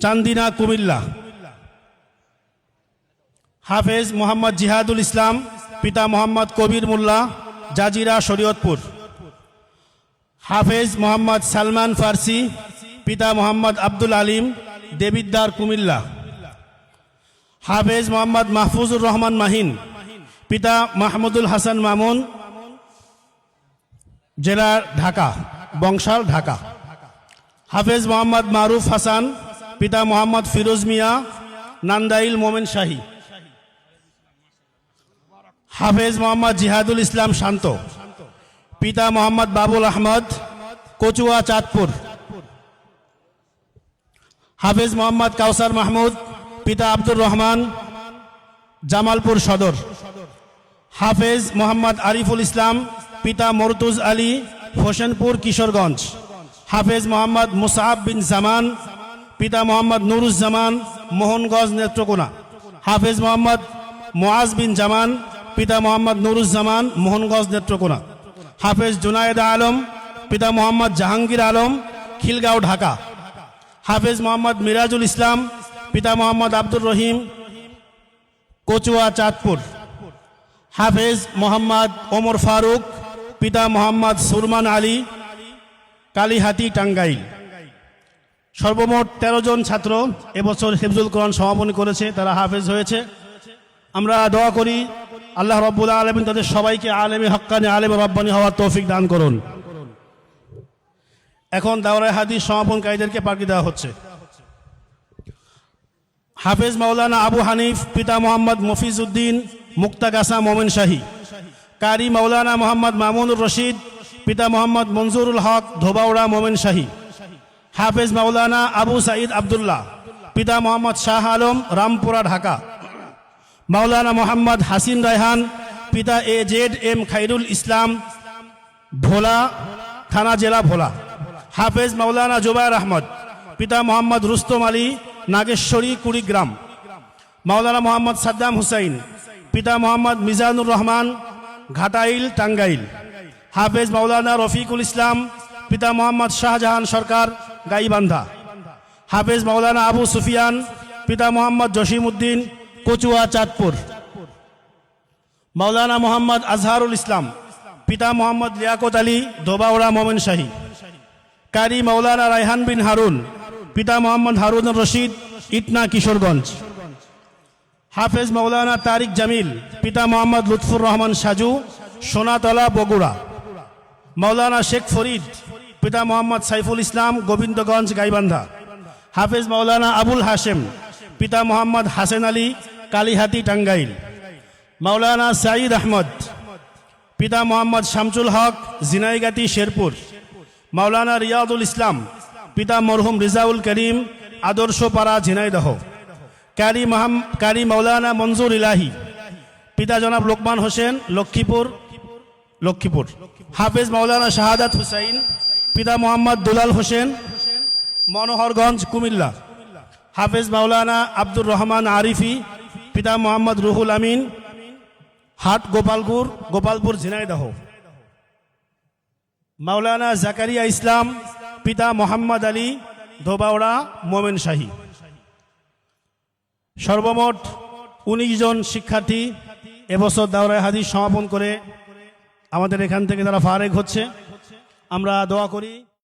চান্দিনা কুমিল্লা। হাফেজ মোহাম্মদ জিহাদুল ইসলাম, পিতা মোহাম্মদ কবির মোল্লা, জাজিরা শরীয়তপুর। হাফেজ মোহাম্মদ সালমান ফার্সি, পিতা মোহাম্মদ আব্দুল আলিম দেবিদ্দার কুমিল্লা। হাফেজ মোহাম্মদ মাহফুজুর রহমান মাহিন, পিতা মাহমুদুল হাসান মামুন জেলা ঢাকা, বংশাল ঢাকা। হাফেজ মোহাম্মদ মারুফ হাসান পিতা মোহাম্মদ ফিরোজ মিয়া, নান্দাইল মোমেন শাহী। হাফেজ মোহাম্মদ জিহাদুল ইসলাম শান্ত। পিতা মোহাম্মদ বাবুল আহমদ, কচুয়া চাঁদপুর। হাফেজ মোহাম্মদ কাউসার মাহমুদ, পিতা আব্দুর রহমান, জামালপুর সদর। হাফেজ মোহাম্মদ আরিফুল ইসলাম, পিতা মরতুজ আলী, হোসেনপুর কিশোরগঞ্জ। হাফেজ মোহাম্মদ মুসাহাব বিন জামান পিতা মোহাম্মদ নুরুজ্জামান মোহনগঞ্জ নেত্রকোনা। হাফেজ মোহাম্মদ মোয়াজ বিন জামান, পিতা মোহাম্মদ নুরুজ্জামান মোহনগঞ্জ নেত্রকোনা। হাফেজ জুনায়েদ আলম, পিতা মোহাম্মদ জাহাঙ্গীর আলম, খিলগাঁও, ঢাকা। হাফেজ মোহাম্মদ মিরাজুল ইসলাম, পিতা মোহাম্মদ আব্দুর রহিম, কচুয়া, চাঁদপুর। হাফেজ মোহাম্মদ ওমর ফারুক, পিতা মোহাম্মদ সুরমান আলী, কালীহাতি, টাঙ্গাইল। সর্বমোট ১৩ জন ছাত্র এবছর হেফজুল কোরআন সমাপন করেছে, তারা হাফেজ হয়েছে। আমরা দোয়া করি আল্লাহ রব্বুল আলমিন তাদের সবাইকে আলেমে হক্কানি, আলেমে রব্বানি হওয়ার তৌফিক দান করুন। এখন দাওরায় হাদিস সমাপনকারীদেরকে পাকি দেওয়া হচ্ছে। হাফেজ মাওলানা আবু হানিফ, পিতা মোহাম্মদ মফিজ উদ্দিন মুক্তা মুক্তাগাসা মোমেন শাহী। কারি মাওলানা মোহাম্মদ মামুনুর রশিদ, পিতা মোহাম্মদ মনজুরুল হক, ধোবাউড়া মোমেন শাহী। হাফেজ মাওলানা আবু সাঈদ আবদুল্লাহ, পিতা মোহাম্মদ শাহ আলম, রামপুরা, ঢাকা। মাওলানা মোহাম্মদ হাসিন রায়হান, পিতা A Z M Khairul Islam, Bhola থানা, জেলা ভোলা। হাফেজ মাওলানা জুবায়ের আহমদ, পিতা মোহাম্মদ রুস্তম আলী, নাগেশ্বরী, কুড়িগ্রাম। মাওলানা মোহাম্মদ সাদ্দাম হুসাইন, পিতা মোহাম্মদ মিজানুর রহমান, ঘাটাইল, টাঙ্গাইল। হাফেজ মাওলানা রফিকুল ইসলাম, পিতা মোহাম্মদ শাহজাহান সরকার গাইবান্ধা। হাফেজ মাওলানা আবু সুফিয়ান, পিতা মোহাম্মদ জসিমউদ্দিন, কচুয়া, চাঁদপুর। মাওলানা মোহাম্মদ আজহারুল ইসলাম, পিতা মোহাম্মদ লিয়াকত আলী, ধোবাউড়া মোমেন শাহী। কারি মাওলানা রায়হান বিন হারুন, পিতা মোহাম্মদ হারুন রশিদ, ইটনা কিশোরগঞ্জ। হাফেজ মাওলানা তারিক জামিল, পিতা মোহাম্মদ লুৎফুর রহমান সাজু, সোনাতলা বগুড়া। মাওলানা শেখ ফরিদ পিতা মোহাম্মদ সাইফুল ইসলাম গোবিন্দগঞ্জ গাইবান্ধা। হাফেজ মাওলানা আবুল হাশেম, পিতা মোহাম্মদ হাসেন আলী কালীহাতি টাঙ্গাইল। মাওলানা সাঈদ আহমদ, পিতা মোহাম্মদ শামসুল হক জিনাইগাতি শেরপুর। মাওলানা রিয়াদুল ইসলাম, পিতা মরহুম রিজাউল করিম আদর্শপাড়া ঝিনাইদহ। কারি মাহাম, কারি মাওলানা মনজুর ইলাহি, পিতা জনাব লোকমান হোসেন লক্ষ্মীপুর লক্ষ্মীপুর। হাফেজ মাওলানা শাহাদাত হুসাইন পিতা মোহাম্মদ দুলাল হোসেন, মনোহরগঞ্জ, কুমিল্লা। হাফেজ মাওলানা আব্দুর রহমান আরিফি, পিতা মোহাম্মদ রুহুল আমিন, হাট গোপালপুর গোপালপুর ঝিনাইদহ। মাওলানা জাকারিয়া ইসলাম, পিতা মোহাম্মদ আলী, ধোবাউড়া, মোমেন শাহী। সর্বমোট উনিশ জন শিক্ষার্থী এবছর দাওরায় হাদিস সমাপন করে আমাদের এখান থেকে তারা ফারেক হচ্ছে। আমরা দোয়া করি।